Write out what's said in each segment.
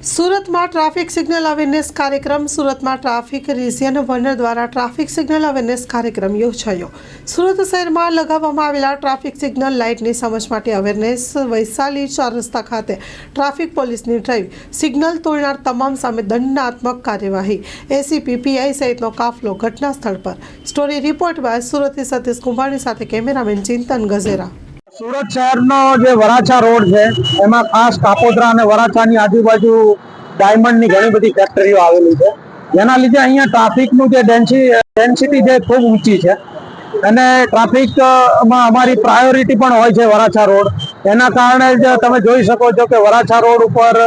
સુરતમાં traffic signal awareness કાર્યક્રમ, સુરતમાં ટ્રાફિક રિઝિયન વર્નર દ્વારા ટ્રાફિક સિગ્નલ અવેરનેસ કાર્યક્રમ યોજાયો. સુરત શહેરમાં લગાવવામાં આવેલા ટ્રાફિક સિગ્નલ લાઇટની સમજ માટે અવેરનેસ વૈશાલી ચાર રસ્તા ખાતે ટ્રાફિક પોલીસની ડ્રાઈવ સિગ્નલ તોડનાર તમામ સામે દંડાત્મક કાર્યવાહી. એસીપી પીઆઈ સહિતનો કાફલો ઘટના સ્થળ પર. સ્ટોરી રિપોર્ટ બાય સુરતથી સતીશ કુંભાણી સાથે કેમેરામેન ચિંતન ગઝેરા. સુરત શહેરનો જે વરાછા રોડ છે, એમાં ખાસ કાપોદ્રા અને વરાછાની આજુબાજુ ડાયમંડની ઘણી બધી ફેક્ટરીઓ આવેલી છે. જેના લીધે અહીંયા ટ્રાફિકનું જે ડેન્સિટી છે ખૂબ ઊંચી છે. અને ટ્રાફિકમાં અમારી પ્રાયોરિટી પણ હોય છે વરાછા રોડ. એના કારણે જ તમે જોઈ શકો છો કે વરાછા રોડ ઉપર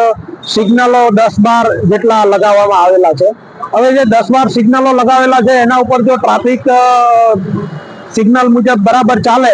સિગ્નલો દસ બાર જેટલા લગાવવામાં આવેલા છે. હવે જે દસ બાર સિગ્નલો લગાવેલા છે, એના ઉપર જો ટ્રાફિક સિગ્નલ મુજબ બરાબર ચાલે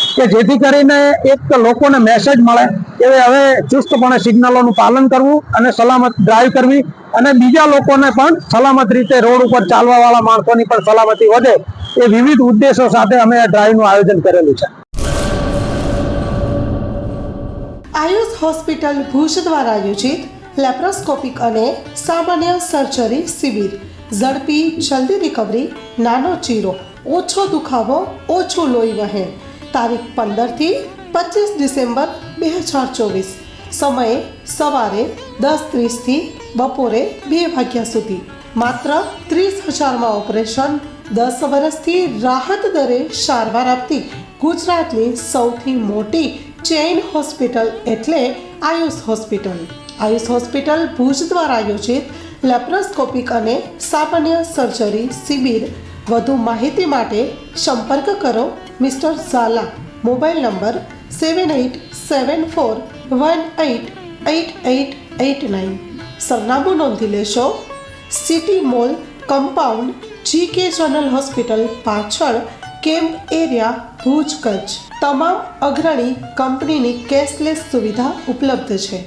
કે જેથી કરીને એક લોકોને મેસેજ મળે કે હવે ચુસ્તપણે સિગ્નલોનું પાલન કરવું અને સલામત ડ્રાઈવ કરવી અને બીજા લોકોને પણ સલામત રીતે રોડ ઉપર ચાલવાવાળા માણસોની પણ સલામતી વધે એ વિવિધ ઉદ્દેશો સાથે અમે ડ્રાઈવનું આયોજન કરેલું છે. આયુષ હોસ્પિટલ ભુજ દ્વારા આયોજિત લેપ્રોસ્કોપિક અને સામાન્ય સર્જરી શિબિર. ઝડપી, જલ્દી રિકવરી, નાનો ચીરો, ઓછો દુખાવો, ઓછું લોહી વહેણ. તારીખ પંદરથી પચીસ ડિસેમ્બર બે હજાર ચોવીસ. સમયે સવારે દસ ત્રીસથી બપોરે બે વાગ્યા સુધી. માત્ર ત્રીસ હજારમાં ઓપરેશન, દસ વર્ષથી રાહત દરે સારવાર આપતી ગુજરાતની સૌથી મોટી ચેઇન હોસ્પિટલ એટલે આયુષ હોસ્પિટલ. આયુષ હોસ્પિટલ ભુજ દ્વારા આયોજિત લેપ્રોસ્કોપિક અને સામાન્ય સર્જરી શિબિર. વધુ માહિતી માટે સંપર્ક કરો mister Zala mobile number seven eight seven four one eight eight eight eight nine સરનામું નોંધી લેશો city mall compound G K general hospital પાછળ કેમ્પ એરિયા ભુજ કચ્છ તમામ અગ્રણી કંપનીની કેશલેસ સુવિધા ઉપલબ્ધ છે.